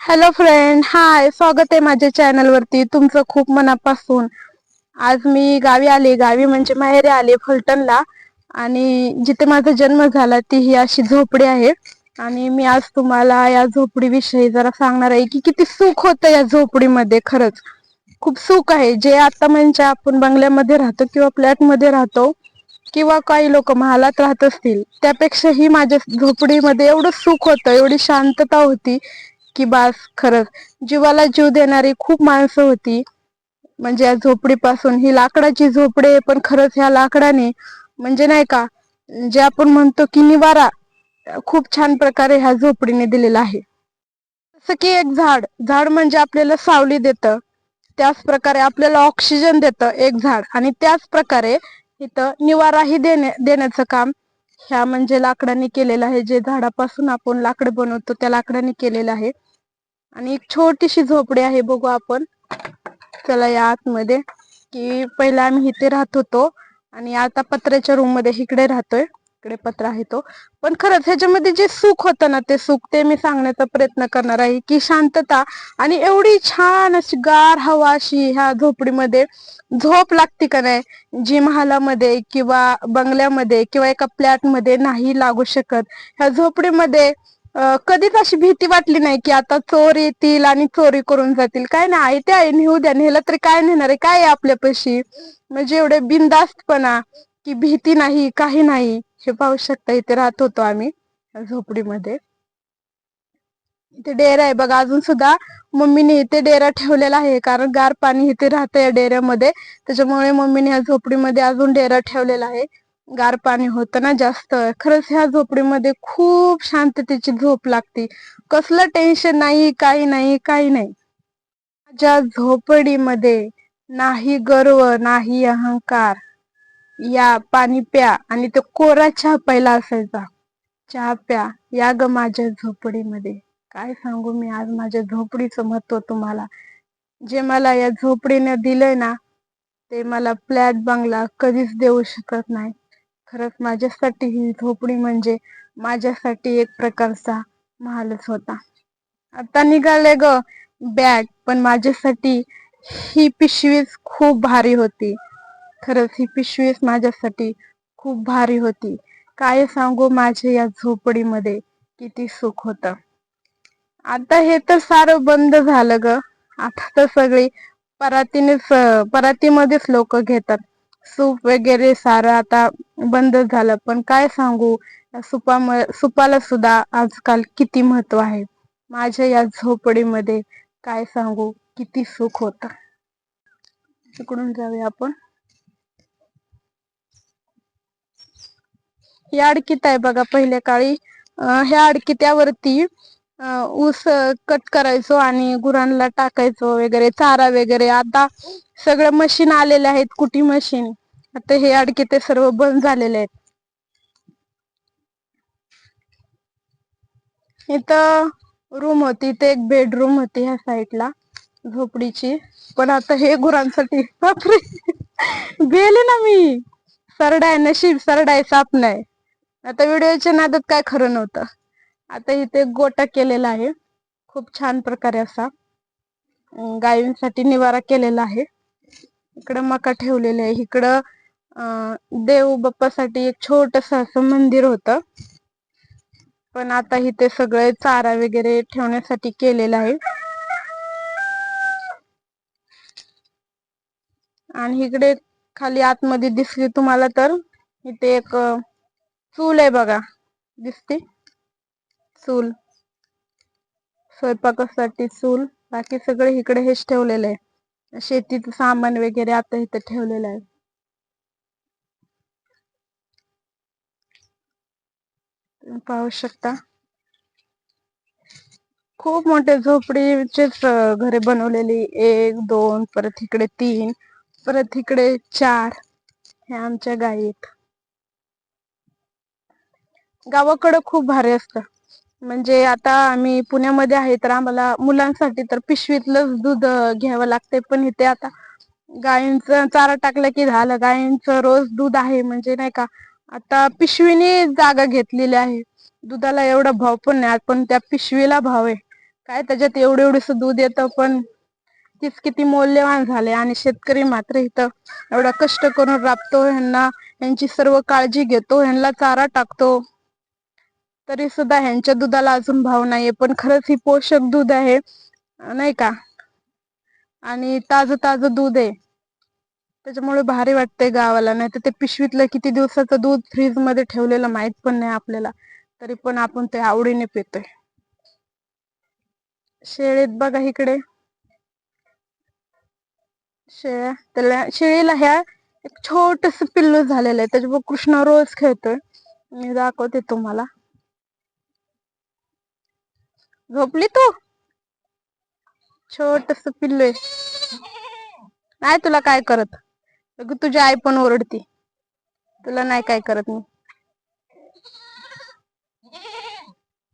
Hello friend हाय स्वागत आहे माझ्या चॅनलवरती तुमचं खूप मनापासून. आज मी गावी आले. गावी म्हणजे माहेरी आले फलटणला. आणि जिथे माझा जन्म झाला ती ही अशी झोपडी आहे. आणि मी आज तुम्हाला या झोपडी विषयी जरा सांगणार आहे की किती सुख होतं या झोपडीमध्ये खरंच. खूप सुख आहे. जे आता म्हणजे आपण बंगल्यामध्ये राहतो किंवा फ्लॅटमध्ये राहतो किंवा काही लोक महालात राहत असतील त्यापेक्षा ही माझ्या झोपडीमध्ये एवढं सुख होतं एवढी शांतता होती की बास खरंच. जीवाला जीव देणारी खूप माणसं होती. म्हणजे या झोपडीपासून. ही लाकडाची झोपडे पण खरंच ह्या लाकडाने म्हणजे नाही का जे आपण म्हणतो की निवारा खूप छान प्रकारे ह्या झोपडीने दिलेला आहे. जसं की एक झाड. झाड म्हणजे आपल्याला सावली देतं. त्याच प्रकारे आपल्याला ऑक्सिजन देतं एक झाड. आणि त्याच प्रकारे इथं निवाराही देणे देण्याचं काम ह्या म्हणजे लाकडाने केलेलं आहे. जे झाडापासून आपण लाकड बनवतो त्या लाकडाने केलेलं आहे. आणि एक छोटीशी झोपडी आहे बघू आपण. चला या आतमध्ये. कि पहिला आम्ही इथे राहत होतो आणि आता पत्र्याच्या रूममध्ये इकडे राहतोय. इकडे पत्र आहे तो. पण खरंच ह्याच्यामध्ये जे सुख होतं ना ते सुख ते मी सांगण्याचा प्रयत्न करणार आहे की शांतता आणि एवढी छान अशी गार हवा अशी ह्या झोपडीमध्ये झोप लागते का नाही? जी महालामध्ये किंवा बंगल्यामध्ये किंवा एका फ्लॅटमध्ये नाही लागू शकत. ह्या झोपडीमध्ये कधीच अशी भीती वाटली नाही की आता चोर येतील आणि चोरी करून जातील? काय नाही आहे ते आहे नेऊ द्या नेलं तरी काय नेणार आहे? काय आहे आपल्यापाशी? म्हणजे एवढे बिनदास्तपणा की भीती नाही काही नाही. हे पाहू शकता इथे राहत होतो आम्ही झोपडीमध्ये. इथे डेरा आहे बघा अजून सुद्धा मम्मीने इथे डेरा ठेवलेला आहे कारण गार पाणी इथे राहतं या डेऱ्यामध्ये. त्याच्यामुळे मम्मीने या झोपडीमध्ये अजून डेरा ठेवलेला आहे. गार पाणी होतं ना जास्त. खरंच ह्या झोपडीमध्ये खूप शांततेची झोप लागते. कसलं टेन्शन नाही काही नाही काही नाही. माझ्या झोपडीमध्ये नाही गर्व नाही अहंकार. या पाणी प्या आणि तो कोरा चहा पहिला असायचा. चहा प्या या ग माझ्या झोपडीमध्ये. काय सांगू मी आज माझ्या झोपडीचं महत्त्व तुम्हाला? जे मला या झोपडीने दिलंय ना ते मला फ्लॅट बंगला कधीच देऊ शकत नाही. खरंच माझ्यासाठी ही झोपडी म्हणजे माझ्यासाठी एक प्रकारचा महालच होता. आता निघाले ग बॅग पण माझ्यासाठी ही पिशवीच खूप भारी होती. खरंच ही पिशवीच माझ्यासाठी खूप भारी होती. काय सांगू माझ्या या झोपडीमध्ये किती सुख होत. आता हे तर सारं बंद झालं ग. आता तर सगळी परातीनेच परातीमध्येच लोक घेतात. सूप वगैरे सारं आता बंद झालं. पण काय सांगू सुपामुळे सुपाला सुद्धा आजकाल किती महत्त्व आहे. माझ्या या झोपडीमध्ये काय सांगू किती सुख होत. तिकडून जाऊया आपण. ही अडकीत आहे बघा पहिल्या काळी. ह्या अडकित्यावरती ऊस कट करायचो आणि गुरांना टाकायचो वगैरे चारा वगैरे. आता सगळं मशीन आलेले आहेत कुटी मशीन आता हे अडके ते सर्व बंद झालेले आहेत. इथं रूम होती इथे एक बेडरूम होती ह्या साईडला झोपडीची. पण आता हे गुरांसाठी बापरे! गेले ना मी! सरडाय नशीब सरडाय साप नाही. आता व्हिडिओच्या नादात काय खरं नव्हतं. आता इथे गोटा केलेला आहे. खूप छान प्रकारे असा. गायींसाठी निवारा केलेला आहे. इकडं मका ठेवलेले आहे. इकडं देव बाप्पासाठी एक छोटस असं मंदिर होत. पण आता इथे सगळे चारा वगैरे ठेवण्यासाठी केलेलं आहे. आणि इकडे खाली आतमध्ये दिसली तुम्हाला तर इथे एक चूल आहे बघा. दिसते? चूल. स्वयंपाकासाठी चूल. बाकी सगळे इकडे हेच ठेवलेलं आहे शेतीचं सामान वगैरे आता इथे ठेवलेलं आहे. पाहू शकता. खूप मोठे झोपडीचेच घरे बनवलेली. एक दोन परत इकडे तीन परत इकडे चार. हे आमच्या गायीत गावाकडं खूप भारी असतं. म्हणजे आता आम्ही पुण्यामध्ये आहे तर आम्हाला मुलांसाठी तर पिशवीतलंच दूध घ्यावं लागते पण इथे आता गायींचं चारा टाकलं की झालं. गायींचं रोज दूध आहे म्हणजे नाही का आता पिशवीने जागा घेतलेली आहे. दुधाला एवढा भाव पण नाही पण त्या पिशवीला भाव आहे. काय त्याच्यात एवढं एवढस दूध येतं पण तीच किती मौल्यवान झाले आणि शेतकरी मात्र इथं एवढा कष्ट करून राबतो. ह्यांना यांची सर्व काळजी घेतो. ह्यांना चारा टाकतो. तरी सुद्धा ह्यांच्या दुधाला अजून भाव नाहीये पण खरंच ही पोषक दूध आहे नाही का? आणि ताज ताज दूध आहे. त्याच्यामुळे भारी वाटते गावाला नाही तर ते पिशवीतलं किती दिवसाचं दूध फ्रीजमध्ये ठेवलेलं माहीत पण नाही आपल्याला तरी पण आपण ते आवडीने पितोय. शेळीत बघा इकडे. शेळ्या त्याला शेळीला ह्या एक छोटस पिल्लू झालेलं आहे त्याच्यावर कृष्ण रोज खेळतोय. मी दाखवते तुम्हाला. झोपली तू? छोटस पिल्लू आहे. नाही तुला काय करत? तुझी आई पण ओरडती. तुला नाही काय करत मी.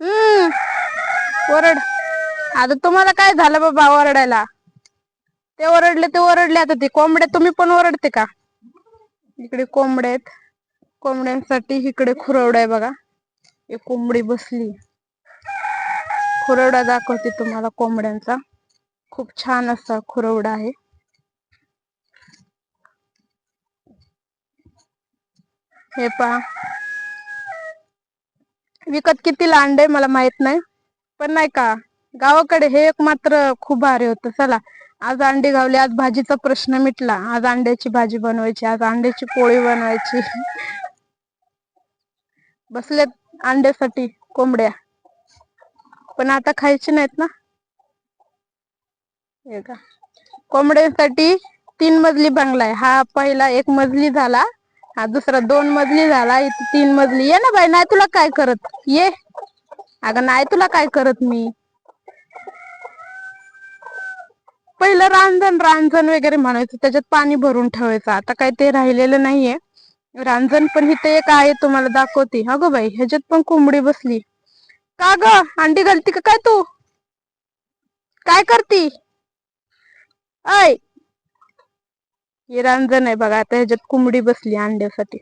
हम्म ओरड. आता तुम्हाला काय झालं बाबा ओरडायला? ते ओरडले ते ओरडले. आता ते कोंबड्या तुम्ही पण ओरडते का? इकडे कोंबड्या आहेत. कोंबड्यांसाठी इकडे खुरवड आहे बघा. एक कोंबडी बसली. खुरवडा दाखवते तुम्हाला कोंबड्यांचा. खूप छान असा खुरवडा आहे. हे पहा. विकत किती लांड आहे मला माहीत नाही. पण नाही का गावाकडे हे एक मात्र खूप भारी होत. चला आज अंडी गावली आज भाजीचा प्रश्न मिटला. आज अंड्याची भाजी बनवायची आज अंड्याची पोळी बनवायची. बसलेत अंड्यासाठी कोंबड्या. पण आता खायचे नाहीत ना. हे का? कोंबड्यांसाठी तीन मजली बंगला आहे. हा पहिला एक मजली झाला. हा दुसरा दोन मजली झाला. इथे तीन मजली. ये ना बाई नाही तुला काय करत? ये. अगं नाही तुला काय करत मी? पहिलं रांजण रांजण वगैरे म्हणायचं. त्याच्यात पाणी भरून ठेवायचं. आता काय ते राहिलेलं नाहीये. रांजण पण इथे एक आहे तुम्हाला दाखवते. अगं बाई ह्याच्यात पण कोंबडी बसली. का ग? अंडी घालती का काय तू? काय करती? ऐ! हे रांजण आहे बघा आता ह्याच्यात कोंबडी बसली अंड्यासाठी.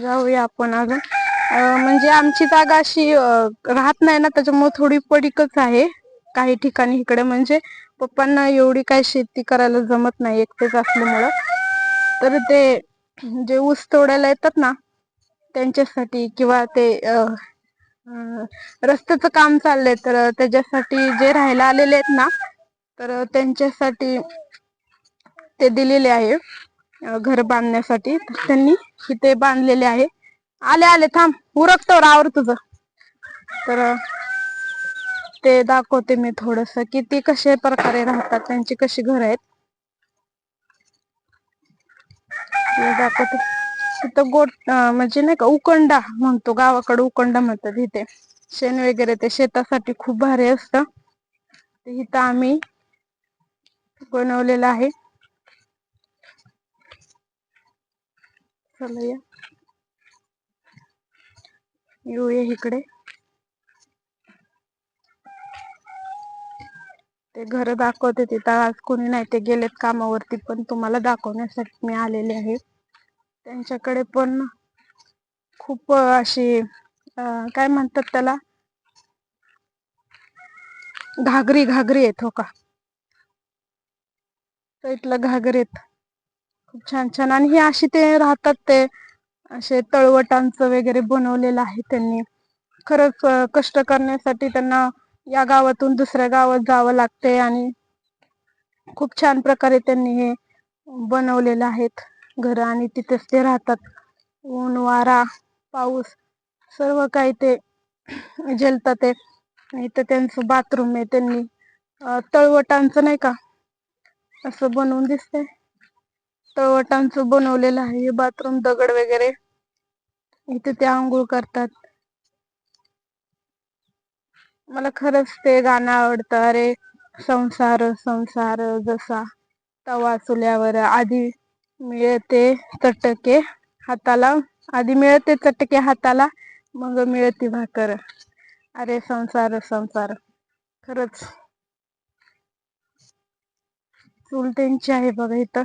जाऊया आपण अजून. म्हणजे आमची जागा अशी राहत नाही ना त्याच्यामुळे थोडी पडीकच आहे. काही ठिकाणी इकडे म्हणजे पप्पांना एवढी काय शेती करायला जमत नाही एकटेच असल्यामुळं. तर ते जे ऊस तोडायला येतात ना त्यांच्यासाठी किंवा ते रस्त्याचं काम चाललंय तर त्याच्यासाठी जे राहायला आलेले आहेत ना तर त्यांच्यासाठी ते दिलेले आहे घर बांधण्यासाठी. तर त्यांनी इथे बांधलेले आहे. आले आले थांब उरकतो रावर तुझं. तर ते दाखवते मी थोडस की ती कशा प्रकारे राहतात त्यांची कशी घर आहेत. ते दाखवते. तिथं गोट म्हणजे नाही का उकंडा म्हणतो गावाकडे उकंडा म्हणतात इथे. शेण वगैरे ते शेतासाठी खूप भारी असतं. ते इथं आम्ही बनवलेलं आहे. चला या. येऊया इकडे. ते घर दाखवते तिथं आज कोणी नाही ते गेलेत कामावरती पण तुम्हाला दाखवण्यासाठी मी आलेले आहे. त्यांच्याकडे पण खूप अशी काय म्हणतात त्याला? घागरी घागरी आहेत हो का? इथलं घागरी आहेत. खूप छान छान. आणि हे अशी ते राहतात ते असे तळवटांचं वगैरे बनवलेलं आहे त्यांनी. खरंच कष्ट करण्यासाठी त्यांना या गावातून दुसऱ्या गावात जावं लागते आणि खूप छान प्रकारे त्यांनी हे बनवलेलं आहेत घर आणि तिथेच ते राहतात. ऊन वारा पाऊस सर्व काही ते झेलतात ते. इथं त्यांचं बाथरूम आहे त्यांनी तळवटांचं नाही का? असं बनवून दिसतंय. तळवटांचं बनवलेलं आहे हे बाथरूम दगड वगैरे. इथे ते आंघोळ करतात. मला खरंच ते गाणं आवडतं. अरे संसार संसार जसा. तवा चुल्यावर आधी मिळते चटके हाताला. आधी मिळते चटके हाताला मग मिळते भाकर. अरे संसार संसार. खरंच. चूल त्यांची आहे बघा इथं.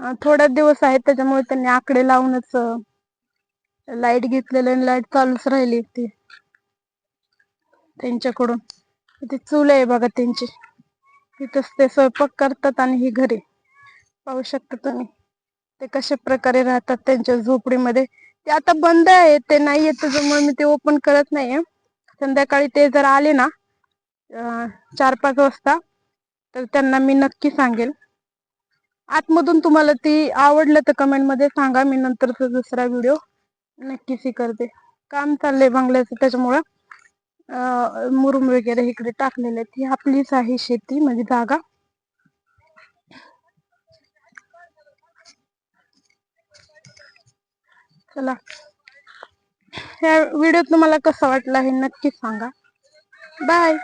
अं, थोड्याच दिवस आहेत त्याच्यामुळे त्यांनी आकडे लावूनच लाइट घेतलेलं आणि लाइट चालूच राहिली ती. त्यांच्याकडून. ती चूल आहे बघा त्यांची. तिथंच ते स्वयंपाक करतात आणि ही घरी. पाहू शकता तुम्ही. ते कशा प्रकारे राहतात त्यांच्या झोपडीमध्ये. ते आता बंद आहे ते नाही येत त्याच्यामुळे मी ते ओपन करत नाहीये. संध्याकाळी ते जर आले ना चार पाच वाजता तर त्यांना मी नक्की सांगेल. आतमधून तुम्हाला ती आवडलं तर कमेंटमध्ये सांगा मी नंतरचा दुसरा व्हिडिओ नक्कीच करते. काम चाललंय बंगल्याचं त्याच्यामुळं. मुरुम वगैरे इकडे टाकलेले आहेत. ही आपलीच आहे शेती म्हणजे जागा चला. या व्हिडिओ तुम्हाला कसा वाटला हे नक्की सांगा. बाय